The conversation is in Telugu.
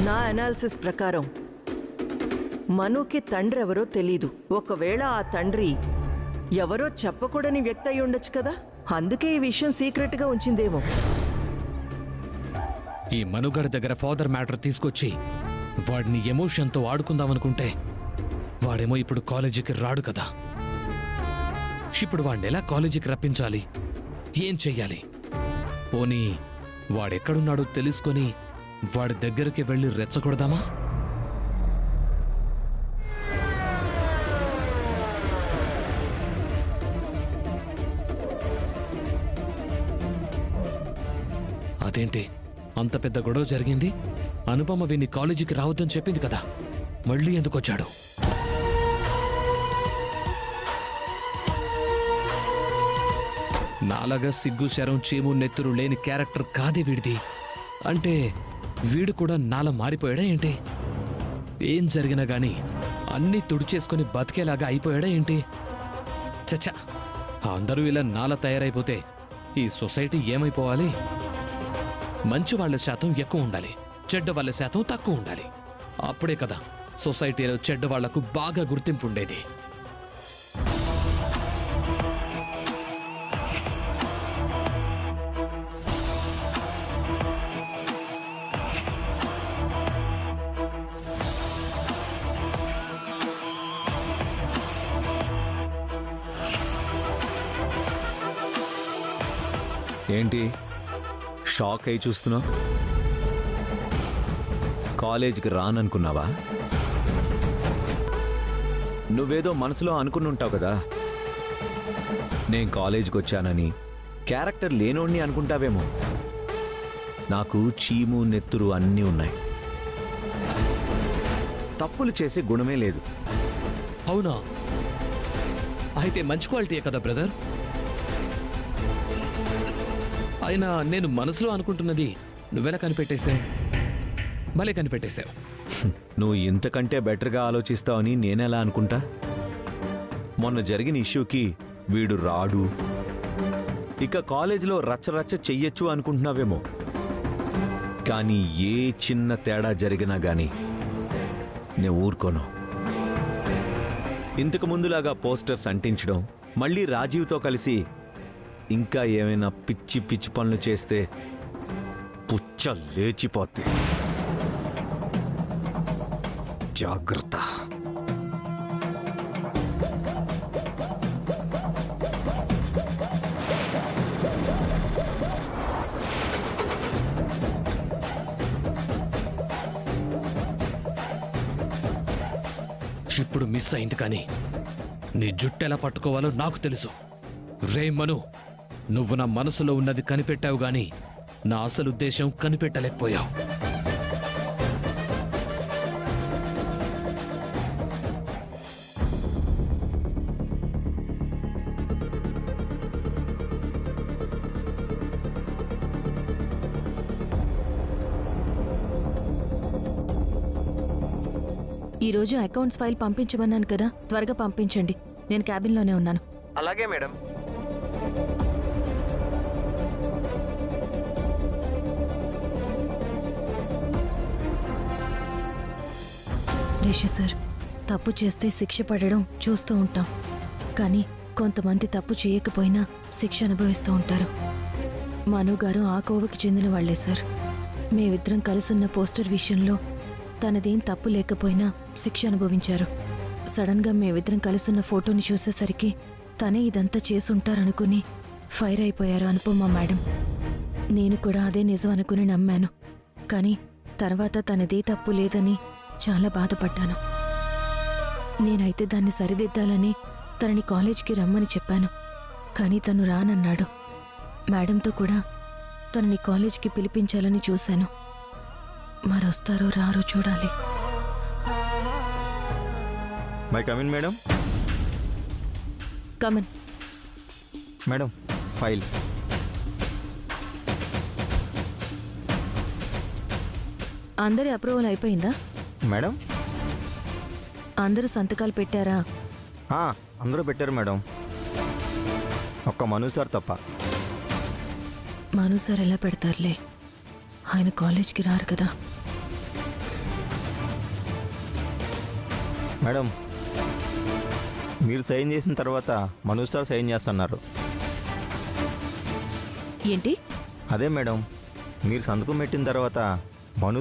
నా అనాలిసిస్ ప్రకారం మనుకి తండ్రి ఎవరో తెలీదు. ఒకవేళ ఆ తండ్రి ఎవరో చెప్పకూడని వ్యక్తి అయి ఉండొచ్చు కదా? అందుకే ఈ విషయం సీక్రెట్గా ఉంచిందేమో. ఈ మనుగడ దగ్గర ఫాదర్ మ్యాటర్ తీసుకొచ్చి వాడిని ఎమోషన్తో ఆడుకుందామనుకుంటే వాడేమో ఇప్పుడు కాలేజీకి రాడు కదా. ఇప్పుడు వాడిని ఎలా కాలేజీకి రప్పించాలి? ఏం చెయ్యాలి? పోనీ వాడెక్కడున్నాడో తెలుసుకొని వాడి దగ్గరికి వెళ్ళి రెచ్చగొడదామా? అదేంటి? అంత పెద్ద గొడవ జరిగింది? అనుపమ విని కాలేజీకి రావద్దని చెప్పింది కదా? మళ్ళీ ఎందుకు వచ్చాడు నాలాగా సిగ్గు శరం చీము నెత్తురు లేని క్యారెక్టర్ కాదే వీడిది. అంటే వీడు కూడా నాలా మారిపోయాడా ఏంటి? ఏం జరిగినా గాని అన్నీ తుడిచేసుకొని బతికేలాగా అయిపోయాడా ఏంటి? చచ్చా అందరూ ఇలా నాల తయారైపోతే ఈ సొసైటీ ఏమైపోవాలి? మంచి వాళ్ళ శాతం ఎక్కువ ఉండాలి చెడ్డ వాళ్ళ శాతం తక్కువ ఉండాలి. అప్పుడే కదా సొసైటీలో చెడ్డ వాళ్ళకు బాగా గుర్తింపు ఉండేది. ఏంటి? షాక్ అయి చూస్తున్నావు? కాలేజీకి రాననుకున్నావా? నువ్వేదో మనసులో అనుకుని ఉంటావు కదా? నేను కాలేజీకి వచ్చానని క్యారెక్టర్ లేనోడిని అనుకుంటావేమో? నాకు చీము నెత్తురు అన్నీ ఉన్నాయి. తప్పులు చేసే గుణమే లేదు. అవునా? అయితే మంచి క్వాలిటీయే కదా బ్రదర్? అయినా నేను మనసులో అనుకుంటున్నది నువ్వెలా కనిపెట్టేశావు? భలే కనిపెట్టేశావు. నువ్వు ఇంతకంటే బెటర్గా ఆలోచిస్తావని నేనెలా అనుకుంటా? మొన్న జరిగిన ఇష్యూకి వీడు రాడు. ఇక కాలేజీలో రచ్చరచ్చ చెయ్యొచ్చు అనుకుంటున్నావేమో. కానీ ఏ చిన్న తేడా జరిగినా గానీ నేను ఊరుకోను. ఇంతకు ముందులాగా పోస్టర్స్ అంటించడం మళ్ళీ రాజీవ్తో కలిసి ఇంకా ఏమైనా పిచ్చి పిచ్చి పనులు చేస్తే పుచ్చ లేచిపోద్ది. జాగ్రత్త. ఇప్పుడు మిస్ అయింది కానీ నీ జుట్టు ఎలా పట్టుకోవాలో నాకు తెలుసు. రే మను నువ్వు నా మనసులో ఉన్నది కనిపెట్టావు గాని నా అసలు ఉద్దేశం కనిపెట్టలేకపోయావు. ఈ రోజు అకౌంట్స్ ఫైల్ పంపించమన్నాను కదా త్వరగా పంపించండి. నేను క్యాబిన్లోనే ఉన్నాను. అలాగే మేడం. రిషి సార్ తప్పు చేస్తే శిక్ష పడడం చూస్తూ ఉంటాం. కానీ కొంతమంది తప్పు చేయకపోయినా శిక్ష అనుభవిస్తూ ఉంటారు. మను గారు ఆ కోవకి చెందిన వాళ్ళే సార్. మేమిద్దరం కలుసున్న పోస్టర్ విషయంలో తనదేం తప్పు లేకపోయినా శిక్ష అనుభవించారు. సడన్గా మేమిద్దరం కలుసున్న ఫోటోని చూసేసరికి తనే ఇదంతా చేసుంటారనుకుని ఫైర్ అయిపోయారు అనుపమ మేడం. నేను కూడా అదే నిజం అనుకుని నమ్మాను. కానీ తర్వాత తనదే తప్పు లేదని చాలా బాధపడ్డాను. నేనైతే దాన్ని సరిదిద్దాలని తనని కాలేజ్కి రమ్మని చెప్పాను. కానీ తను రానన్నాడు. మేడంతో కూడా తనని కాలేజ్కి పిలిపించాలని చూశాను. మరొస్తారో రారో చూడాలి. May come in madam come in madam file అందరి అప్రూవల్ అయిపోయిందా? మేడం? అందరూ సంతకాలు పెట్టారా? అందరూ పెట్టారు మేడం. ఒక్క మను సార్ తప్ప. మను సార్ ఎలా పెడతారులే? ఆయన కాలేజ్కి రారు కదా. మేడం మీరు సైన్ చేసిన తర్వాత మను సార్ సైన్ చేస్తున్నారు. ఏంటి? అదే మేడం మీరు సంతకం పెట్టిన తర్వాత మను